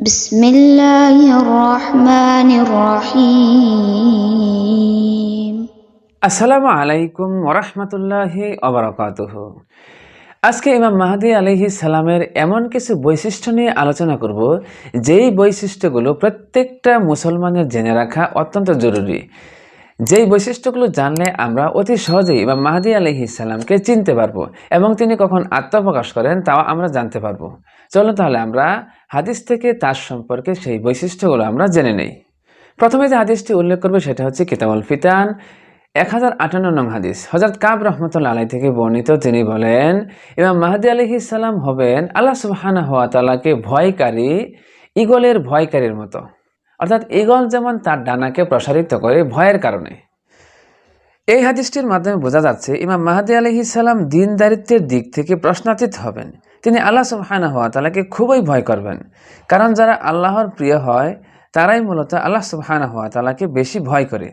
بسم الله الرحمن الرحيم আসসালামু আলাইকুম ওরহমতুল্লাহি অবরাকাতুহ আজকে ইমাম মাহাদি আলহি সালামের এমন কিছু বৈশিষ্ট্য নিয়ে আলোচনা করব যেই বৈশিষ্ট্যগুলো প্রত্যেকটা মুসলমানের জেনে রাখা অত্যন্ত জরুরি যেই বৈশিষ্ট্যগুলো জানলে আমরা অতি সহজেই ইমাম মাহাদি আলহি সালামকে চিনতে পারব এবং তিনি কখন আত্মপ্রকাশ করেন তাও আমরা জানতে পারব। চলো তাহলে আমরা হাদিস থেকে তার সম্পর্কে সেই বৈশিষ্ট্যগুলো আমরা জেনে নেই। প্রথমে যে হাদিসটি উল্লেখ করবে সেটা হচ্ছে কিতাবুল ফিতান, এক হাজার আটান্ন নং হাদিস। হজরত কাব রহমতুল্লা আলাই থেকে বর্ণিত তিনি বলেন, ইমাম মাহাদি আলহি ইসাল্লাম হবেন আল্লাহ সুবাহানা হওয়া তালাকে ভয়কারী ইগলের ভয়কারীর মতো। অর্থাৎ ইগল যেমন তার ডানাকে প্রসারিত করে ভয়ের কারণে। এই হাদিসটির মাধ্যমে বোঝা যাচ্ছে, ইমাম মাহাদি আলহি ইসাল্লাম দিনদারিত্বের দিক থেকে প্রশ্নাতীত হবেন। তিনি আল্লাহ সুবহানা হওয়া তালাকে খুবই ভয় করবেন। কারণ যারা আল্লাহর প্রিয় হয়, তারাই মূলত আল্লাহ সুবহানা হওয়া তালাকে বেশি ভয় করে।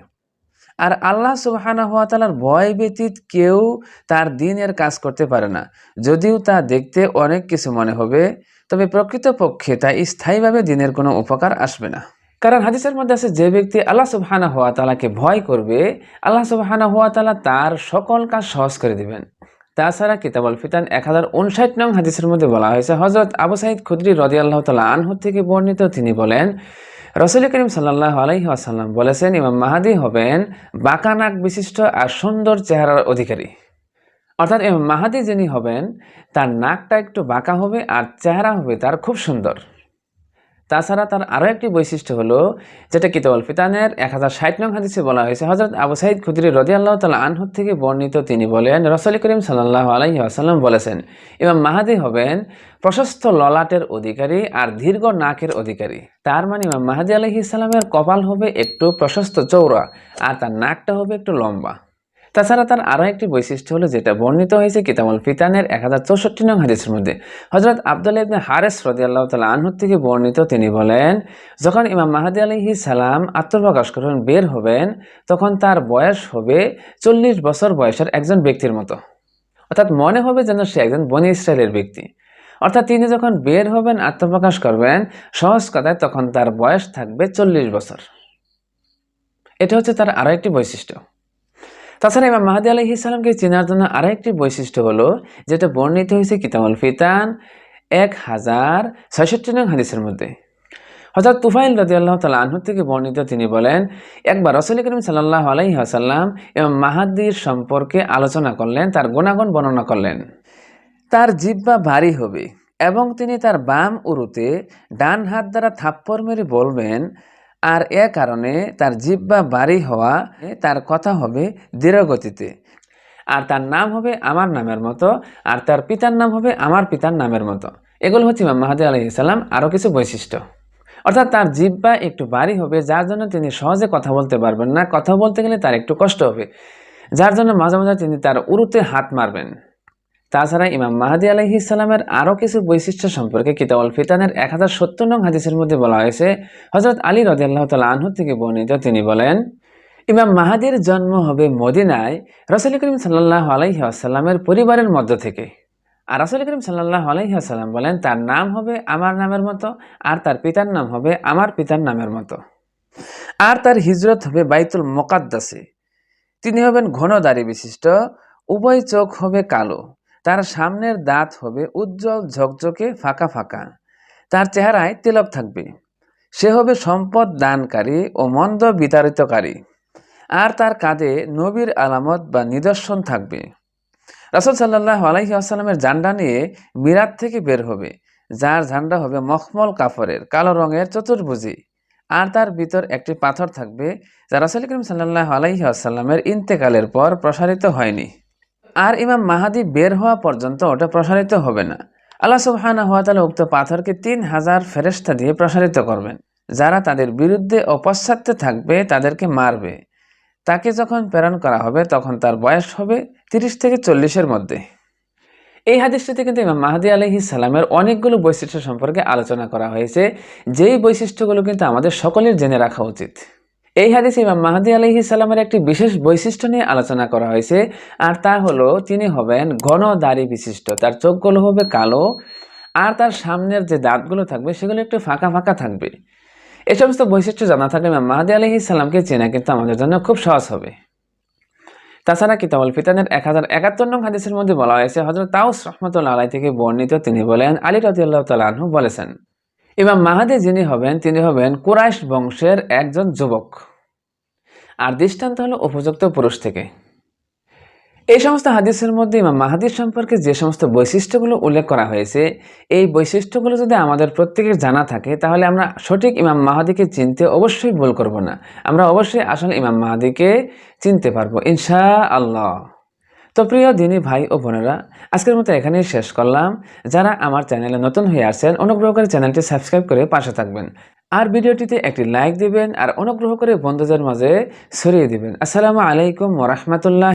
আর আল্লাহ সুবহানা হওয়া তালার ভয় ব্যতীত কেউ তার দিনের কাজ করতে পারে না। যদিও তা দেখতে অনেক কিছু মনে হবে, তবে প্রকৃতপক্ষে তা স্থায়ীভাবে দিনের কোনো উপকার আসবে না। কারণ হাদিসের মধ্যে আছে, যে ব্যক্তি আল্লাহ সুবহানা হওয়া তালাকে ভয় করবে, আল্লাহ সুবহানা হওয়া তালা তার সকল কাজ সহজ করে দিবেন। তাছাড়া কিতাবল ফিতান এক হাজার উনষাট নং হাদিসের মধ্যে বলা হয়েছে হজরত আবু সাইদ খুদ্রি রদি আল্লাহ তালা আনহু থেকে বর্ণিত তিনি বলেন, রসুল করিম সাল্লাহ আলাইহি আসাল্লাম বলেছেন, ইমাম মাহাদি হবেন বাঁকা নাক বিশিষ্ট আর সুন্দর চেহারার অধিকারী। অর্থাৎ ইমাম মাহাদি যিনি হবেন, তার নাকটা একটু বাঁকা হবে আর চেহারা হবে তার খুব সুন্দর। তাছাড়া তার আরও একটি বৈশিষ্ট্য হলো যেটা কিতাবল ফিতানের এক হাজার ষাট নং হাদিসে বলা হয়েছে। হজরত আবু সাইদ খুদরি রদি আল্লাহ তালা আনহুর থেকে বর্ণিত তিনি বলেন, রসলি করিম সাল্লাহ আলাইহি আসাল্লাম বলেছেন, ইমাম মাহাদি হবেন প্রশস্ত ললাটের অধিকারী আর দীর্ঘ নাকের অধিকারী। তার মানে ইমাম মাহাদি আলহি ইসলামের কপাল হবে একটু প্রশস্ত চৌড়া আর তার নাকটা হবে একটু লম্বা। তাছাড়া তার আরও একটি বৈশিষ্ট্য হলো যেটা বর্ণিত হয়েছে কিতামুল ফিতানের এক হাজার চৌষট্টি নং হাদিসের মধ্যে। হজরত আবদুল্লাহ ইবনে হারেস রদি আল্লাহ তালা আনহুর থেকে বর্ণিত তিনি বলেন, যখন ইমাম মাহাদি আলহি সালাম আত্মপ্রকাশ করবেন বের হবেন, তখন তার বয়স হবে চল্লিশ বছর বয়সের একজন ব্যক্তির মতো। অর্থাৎ মনে হবে যেন সে একজন বনি ইসরায়েলের ব্যক্তি। অর্থাৎ তিনি যখন বের হবেন, আত্মপ্রকাশ করবেন, সহজ কথায় তখন তার বয়স থাকবে চল্লিশ বছর। এটা হচ্ছে তার আরও একটি বৈশিষ্ট্য। তাছাড়া ইমাম মাহাদি আলহি ইসলামকে চেনার জন্য আরও একটি বৈশিষ্ট্য হলো, যেটা বর্ণিত হয়েছে কিতামুল ফিতান এক হাজার ছয়ষট্টি নং হাদিসের মধ্যে। হজরত তুফাইল রাজি আল্লাহ তালা আনহুর থেকে বর্ণিত তিনি বলেন, একবার রসুল করিম সাল্লাহ আলাইহি আসাল্লাম এবং মাহাদির সম্পর্কে আলোচনা করলেন, তার গুণাগুণ বর্ণনা করলেন। তার জিব্বা ভারী হবে এবং তিনি তার বাম উরুতে ডান হাত দ্বারা থাপ্পড় মেরে বলবেন আর এ কারণে তার জিব্বা ভারী হওয়া তার কথা হবে দৃঢ়গতিতে। আর তার নাম হবে আমার নামের মতো, আর তার পিতার নাম হবে আমার পিতার নামের মতো। এগুলো হচ্ছে ইমাম মাহাদি আলহি সাল্লাম আরও কিছু বৈশিষ্ট্য। অর্থাৎ তার জিব্বা একটু ভারী হবে, যার জন্য তিনি সহজে কথা বলতে পারবেন না। কথা বলতে গেলে তার একটু কষ্ট হবে। যার জন্য মাঝে মাঝে তিনি তার উরুতে হাত মারবেন। তাছাড়া ইমাম মাহাদি আলহি ইসলামের আরও কিছু বৈশিষ্ট্য সম্পর্কে কিতাবল ফিতানের এক হাজার সত্তর নং হাদিসের মধ্যে বলা হয়েছে হজরত আলী রদি আল্লাহ তালা আনহু থেকে বর্ণিত। তিনি বলেন, ইমাম মাহাদির জন্ম হবে মদিনায় রসুল করিম সাল্লাহ আলাইহি আসাল্লামের পরিবারের মধ্য থেকে। আর রসুল করিম সাল্লাহ আলাইহি আসাল্লাম বলেন, তার নাম হবে আমার নামের মতো, আর তার পিতার নাম হবে আমার পিতার নামের মতো। আর তার হিজরত হবে বাইতুল মোকাদ্দাসে। তিনি হবেন ঘন দাড়ি বিশিষ্ট উভয় চোখ হবে কালো। তার সামনের দাঁত হবে উজ্জ্বল ঝকঝকে ফাঁকা ফাঁকা। তার চেহারায় তিলক থাকবে। সে হবে সম্পদ দানকারী ও মন্দ বিতাড়িতকারী। আর তার কাঁধে নবীর আলামত বা নিদর্শন থাকবে। রাসুল সাল্লাহ আলাইহি আসাল্লামের ঝান্ডা নিয়ে মিরাত থেকে বের হবে। যার ঝান্ডা হবে মখমল কাপড়ের কালো রঙের চতুর্ভুজি। আর তার ভিতর একটি পাথর থাকবে, যা রাসুল করিম সাল্লাহ আলাইহি আসাল্লামের ইন্তেকালের পর প্রসারিত হয়নি। আর ইমাম মাহাদি বের হওয়া পর্যন্ত ওটা প্রসারিত হবে না। আল্লাহ সুবহানা হওয়া তালা উক্ত পাথরকে তিন হাজার ফেরেস্তা দিয়ে প্রসারিত করবেন। যারা তাদের বিরুদ্ধে ও পশ্চাত্যে থাকবে, তাদেরকে মারবে। তাকে যখন প্রেরণ করা হবে, তখন তার বয়স হবে তিরিশ থেকে চল্লিশের মধ্যে। এই হাদিসটিতে কিন্তু ইমাম মাহাদি আলহি সালামের অনেকগুলো বৈশিষ্ট্য সম্পর্কে আলোচনা করা হয়েছে। যেই বৈশিষ্ট্যগুলো কিন্তু আমাদের সকলের জেনে রাখা উচিত। এই হাদিসে ইমাম মাহাদি আলহি সালামের একটি বিশেষ বৈশিষ্ট্য নিয়ে আলোচনা করা হয়েছে, আর তা হলো তিনি হবেন ঘন দাড়ি বিশিষ্ট, তার চোখগুলো হবে কালো, আর তার সামনের যে দাঁতগুলো থাকবে সেগুলো একটু ফাঁকা ফাঁকা থাকবে। এই সমস্ত বৈশিষ্ট্য জানা থাকলে ইমাম মাহাদি আলহি সাল্লামকে চেনা কিন্তু আমাদের জন্য খুব সহজ হবে। তাছাড়া কিতাবুল ফিতানের এক হাজার একাত্তর নং হাদিসের মধ্যে বলা হয়েছে হজরত তাউস রহমতুল্লা আলাই থেকে বর্ণিত তিনি বলেন, আলী রাজিউল্লাহ তালাহু বলেছেন ইমাম মাহাদি যিনি হবেন, তিনি হবেন কুরাইশ বংশের একজন যুবক। আর দৃষ্টান্ত হলো উপযুক্ত পুরুষ থেকে। এই সমস্ত হাদিসের মধ্যে ইমাম মাহাদির সম্পর্কে যে সমস্ত বৈশিষ্ট্যগুলো উল্লেখ করা হয়েছে, এই বৈশিষ্ট্যগুলো যদি আমাদের প্রত্যেকের জানা থাকে, তাহলে আমরা সঠিক ইমাম মাহাদিকে চিনতে অবশ্যই ভুল করব না। আমরা অবশ্যই আসলে ইমাম মাহাদিকে চিনতে পারব ইনশা আল্লাহ তো প্রিয় দিনী ভাই ও বোনেরা, আজকের মতো এখানেই শেষ করলাম। যারা আমার চ্যানেলে নতুন হয়ে আসছেন অনুগ্রহ করে চ্যানেলটি সাবস্ক্রাইব করে পাশে থাকবেন। আর ভিডিওটিতে একটি লাইক দিবেন আর অনুগ্রহ করে বন্ধুদের মাঝে ছড়িয়ে দিবেন। আসসালামু আলাইকুম ওরহমতুল্লাহ